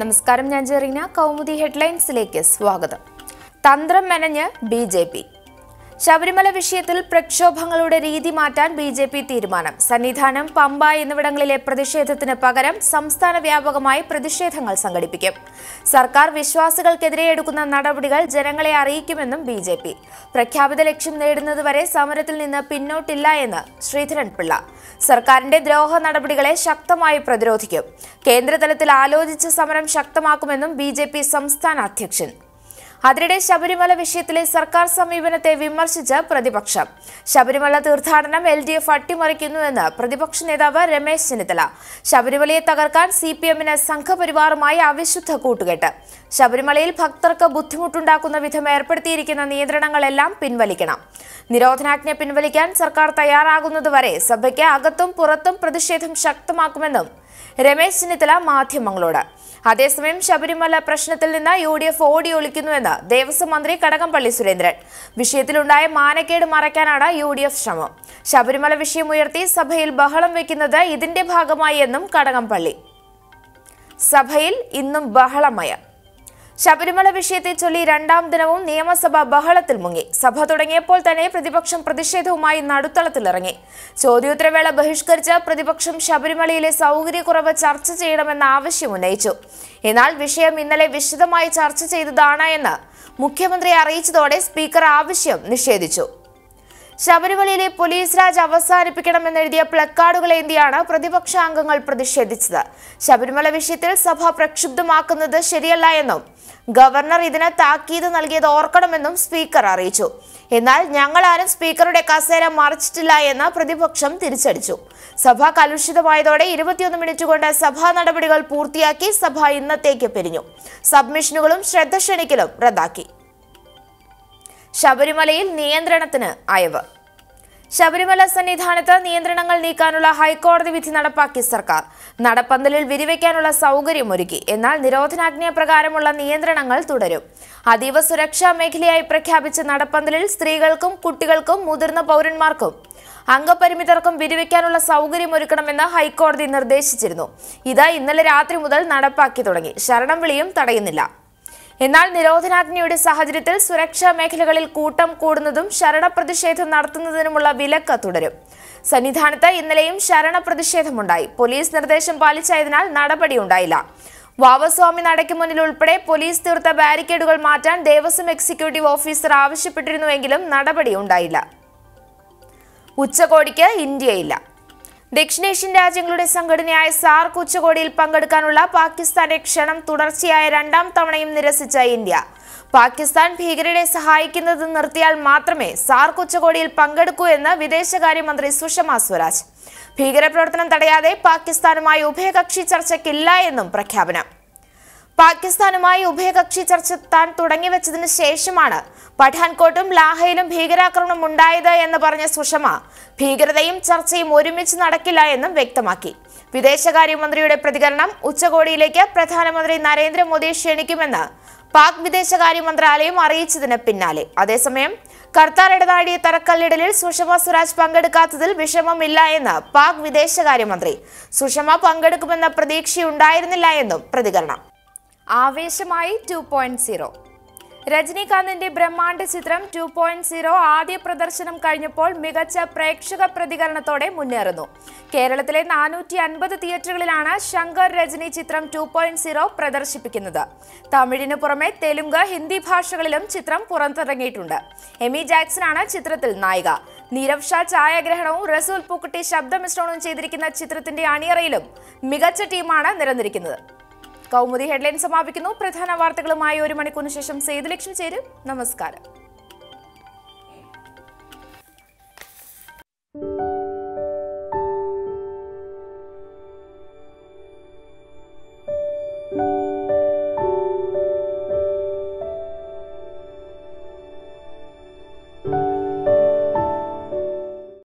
നമസ്കാരം ഞാൻ ജെറീന. കൗമുദി ഹെഡ്ലൈൻസിലേക്ക് സ്വാഗതം. തന്ത്രം മെനഞ്ഞ് ബി ജെ പി. ശബരിമല വിഷയത്തിൽ പ്രക്ഷോഭങ്ങളുടെ രീതി മാറ്റാൻ ബി ജെ പി തീരുമാനം. സന്നിധാനം പമ്പ എന്നിവിടങ്ങളിലെ പ്രതിഷേധത്തിന് പകരം സംസ്ഥാന വ്യാപകമായി പ്രതിഷേധങ്ങൾ സംഘടിപ്പിക്കും. സർക്കാർ വിശ്വാസികൾക്കെതിരെ എടുക്കുന്ന നടപടികൾ ജനങ്ങളെ അറിയിക്കുമെന്നും ബി ജെ പി. പ്രഖ്യാപിത ലക്ഷ്യം നേടുന്നതുവരെ സമരത്തിൽ നിന്ന് പിന്നോട്ടില്ല എന്ന് ശ്രീധരൻ പിള്ള സർക്കാരിന്റെ ദ്രോഹ നടപടികളെ ശക്തമായി പ്രതിരോധിക്കും. കേന്ദ്രതലത്തിൽ ആലോചിച്ച് സമരം ശക്തമാക്കുമെന്നും ബി സംസ്ഥാന അധ്യക്ഷൻ. അതിനിടെ ശബരിമല വിഷയത്തിലെ സർക്കാർ സമീപനത്തെ വിമർശിച്ച് പ്രതിപക്ഷം. ശബരിമല തീർത്ഥാടനം എൽ ഡി എഫ് അട്ടിമറിക്കുന്നുവെന്ന് പ്രതിപക്ഷ നേതാവ് രമേശ് ചെന്നിത്തല. ശബരിമലയെ തകർക്കാൻ സി പി എമ്മിന് സംഘപരിവാറുമായി അവിശുദ്ധ കൂട്ടുകെട്ട്. ശബരിമലയിൽ ഭക്തർക്ക് ബുദ്ധിമുട്ടുണ്ടാക്കുന്ന വിധം ഏർപ്പെടുത്തിയിരിക്കുന്ന നിയന്ത്രണങ്ങളെല്ലാം പിൻവലിക്കണം. നിരോധനാജ്ഞ പിൻവലിക്കാൻ സർക്കാർ തയ്യാറാകുന്നതുവരെ സഭയ്ക്ക് അകത്തും പുറത്തും പ്രതിഷേധം ശക്തമാക്കുമെന്നും രമേശ് ചെന്നിത്തല മാധ്യമങ്ങളോട്. അതേസമയം ശബരിമല പ്രശ്നത്തിൽ നിന്ന് യു ഡി എഫ് ഓടി ഒളിക്കുന്നുവെന്ന് ദേവസ്വം മന്ത്രി കടകംപള്ളി സുരേന്ദ്രൻ. വിഷയത്തിലുണ്ടായ മാനക്കേട് മറയ്ക്കാനാണ് യു ഡി എഫ് ശ്രമം. ശബരിമല വിഷയം ഉയർത്തി സഭയിൽ ബഹളം വെക്കുന്നത് ഇതിന്റെ ഭാഗമായി എന്നും കടകംപള്ളി. സഭയിൽ ഇന്നും ബഹളമയം. ശബരിമല വിഷയത്തെ ചൊല്ലി രണ്ടാം ദിനവും നിയമസഭ ബഹളത്തിൽ മുങ്ങി. സഭ തുടങ്ങിയപ്പോൾ തന്നെ പ്രതിപക്ഷം പ്രതിഷേധവുമായി നടുത്തളത്തിലിറങ്ങി ചോദ്യോത്തരവേള ബഹിഷ്കരിച്ച് പ്രതിപക്ഷം ശബരിമലയിലെ സൗകര്യക്കുറവ് ചർച്ച ചെയ്യണമെന്ന ആവശ്യം ഉന്നയിച്ചു. എന്നാൽ വിഷയം ഇന്നലെ വിശദമായി ചർച്ച ചെയ്തതാണ് എന്ന് മുഖ്യമന്ത്രി അറിയിച്ചതോടെ സ്പീക്കർ ആവശ്യം നിഷേധിച്ചു. ശബരിമലയിലെ പോലീസ് രാജ് അവസാനിപ്പിക്കണമെന്നെഴുതിയ പ്ലക്കാർഡുകളേന്തിയാണ് പ്രതിപക്ഷ അംഗങ്ങൾ പ്രതിഷേധിച്ചത്? ശബരിമല വിഷയത്തിൽ സഭ പ്രക്ഷുബ്ധമാക്കുന്നത് ശരിയല്ല എന്നും ഗവർണർ ഇതിന് താക്കീത് നൽകിയത് ഓർക്കണമെന്നും സ്പീക്കർ അറിയിച്ചു. എന്നാൽ ഞങ്ങളാരും സ്പീക്കറുടെ കസേര മറിച്ചിട്ടില്ല എന്ന് പ്രതിപക്ഷം തിരിച്ചടിച്ചു. സഭ കലുഷിതമായതോടെ ഇരുപത്തിയൊന്ന് മിനിറ്റ് കൊണ്ട് സഭാ നടപടികൾ പൂർത്തിയാക്കി സഭ ഇന്നത്തേക്ക് പിരിഞ്ഞു. സബ്മിഷനുകളും ശ്രദ്ധ ക്ഷണിക്കലും റദ്ദാക്കി. ശബരിമലയിൽ നിയന്ത്രണത്തിന് അയവ്. ശബരിമല സന്നിധാനത്ത് നിയന്ത്രണങ്ങൾ നീക്കാനുള്ള ഹൈക്കോടതി വിധി നടപ്പാക്കി സർക്കാർ. നടപ്പന്തലിൽ വിരിവയ്ക്കാനുള്ള സൗകര്യമൊരുക്കി. എന്നാൽ നിരോധനാജ്ഞ പ്രകാരമുള്ള നിയന്ത്രണങ്ങൾ തുടരും. അതീവ സുരക്ഷാ മേഖലയായി പ്രഖ്യാപിച്ച നടപ്പന്തലിൽ സ്ത്രീകൾക്കും കുട്ടികൾക്കും മുതിർന്ന പൗരന്മാർക്കും അംഗപരിമിതർക്കും വിരിവയ്ക്കാനുള്ള സൗകര്യമൊരുക്കണമെന്ന് ഹൈക്കോടതി നിർദ്ദേശിച്ചിരുന്നു. ഇത് ഇന്നലെ രാത്രി മുതൽ നടപ്പാക്കി തുടങ്ങി. ശരണം വിളിയും തടയുന്നില്ല. എന്നാൽ നിരോധനാജ്ഞയുടെ സാഹചര്യത്തിൽ സുരക്ഷാ മേഖലകളിൽ കൂട്ടം കൂടുന്നതും ശരണപ്രതിഷേധം നടത്തുന്നതിനുമുള്ള വിലക്ക് തുടരും. സന്നിധാനത്ത് ഇന്നലെയും ശരണപ്രതിഷേധമുണ്ടായി. പോലീസ് നിർദ്ദേശം പാലിച്ചായതിനാൽ നടപടിയുണ്ടായില്ല വാവസ്വാമി നടയ്ക്ക് മുന്നിൽ ഉൾപ്പെടെ പോലീസ് തീർത്ത ബാരിക്കേഡുകൾ മാറ്റാൻ ദേവസ്വം എക്സിക്യൂട്ടീവ് ഓഫീസർ ആവശ്യപ്പെട്ടിരുന്നുവെങ്കിലും നടപടിയുണ്ടായില്ല ഉച്ചകോടിക്ക് ഇന്ത്യയില്ല. ദക്ഷിണേഷ്യൻ രാജ്യങ്ങളുടെ സംഘടനയായ സാർക്ക് ഉച്ചകോടിയിൽ പങ്കെടുക്കാനുള്ള പാകിസ്ഥാന്റെ ക്ഷണം തുടർച്ചയായ രണ്ടാം തവണയും നിരസിച്ച ഇന്ത്യ. പാകിസ്ഥാൻ ഭീകരരെ സഹായിക്കുന്നത് നിർത്തിയാൽ മാത്രമേ സാർക്ക് ഉച്ചകോടിയിൽ പങ്കെടുക്കൂ എന്ന് വിദേശകാര്യമന്ത്രി സുഷമ സ്വരാജ്. ഭീകരപ്രവർത്തനം തടയാതെ പാകിസ്ഥാനുമായി ഉഭയകക്ഷി ചർച്ചയ്ക്കില്ല എന്നും പ്രഖ്യാപനം. പാകിസ്ഥാനുമായി ഉഭയകക്ഷി ചർച്ച താൻ തുടങ്ങിവെച്ചതിന് ശേഷമാണ് പഠാൻകോട്ടും ലാഹയിലും ഭീകരാക്രമണം ഉണ്ടായത് എന്ന് പറഞ്ഞ സുഷമ ഭീകരതയും ചർച്ചയും ഒരുമിച്ച് നടക്കില്ല എന്നും വ്യക്തമാക്കി. വിദേശകാര്യമന്ത്രിയുടെ പ്രതികരണം ഉച്ചകോടിയിലേക്ക് പ്രധാനമന്ത്രി നരേന്ദ്രമോദി ക്ഷണിക്കുമെന്ന് പാക് വിദേശകാര്യ മന്ത്രാലയം അറിയിച്ചതിന് പിന്നാലെ. അതേസമയം കർത്താർ ഇടനാഴിയെ തറക്കല്ലിടലിൽ സുഷമ സ്വരാജ് പങ്കെടുക്കാത്തതിൽ വിഷമമില്ല എന്ന് പാക് വിദേശകാര്യമന്ത്രി. സുഷമ പങ്കെടുക്കുമെന്ന പ്രതീക്ഷയുണ്ടായിരുന്നില്ല എന്നും പ്രതികരണം. ആവേശമായി ടു പോയിന്റ് സീറോ രജനീകാന്തിന്റെ ബ്രഹ്മാണ്ഡ ചിത്രം ടു പോയിന്റ് സീറോ ആദ്യ പ്രദർശനം കഴിഞ്ഞപ്പോൾ മികച്ച പ്രേക്ഷക പ്രതികരണത്തോടെ മുന്നേറുന്നു. കേരളത്തിലെ നാനൂറ്റി അൻപത് തിയേറ്ററുകളിലാണ് ശങ്കർ രജനി ചിത്രം ടു പോയിന്റ് സീറോ പ്രദർശിപ്പിക്കുന്നത്. തമിഴിന് പുറമെ തെലുങ്ക് ഹിന്ദി ഭാഷകളിലും ചിത്രം പുറത്തിറങ്ങിയിട്ടുണ്ട്. എമി ജാക്സനാണ് ചിത്രത്തിൽ നായിക. നീരവ് ഷാ ഛായാഗ്രഹണവും റസൂൽ പൂക്കുട്ടി ശബ്ദമിശ്രണവും ചെയ്തിരിക്കുന്ന ചിത്രത്തിന്റെ അണിയറയിലും മികച്ച ടീമാണ് നിരന്നിരിക്കുന്നത് കൗമുദി ഹെഡ്ലൈൻ സമാപിക്കുന്നു. പ്രധാന വാർത്തകളുമായി ഒരു മണിക്കൂറിന് ശേഷം സേതുലക്ഷ്മി ചേരും. നമസ്കാരം.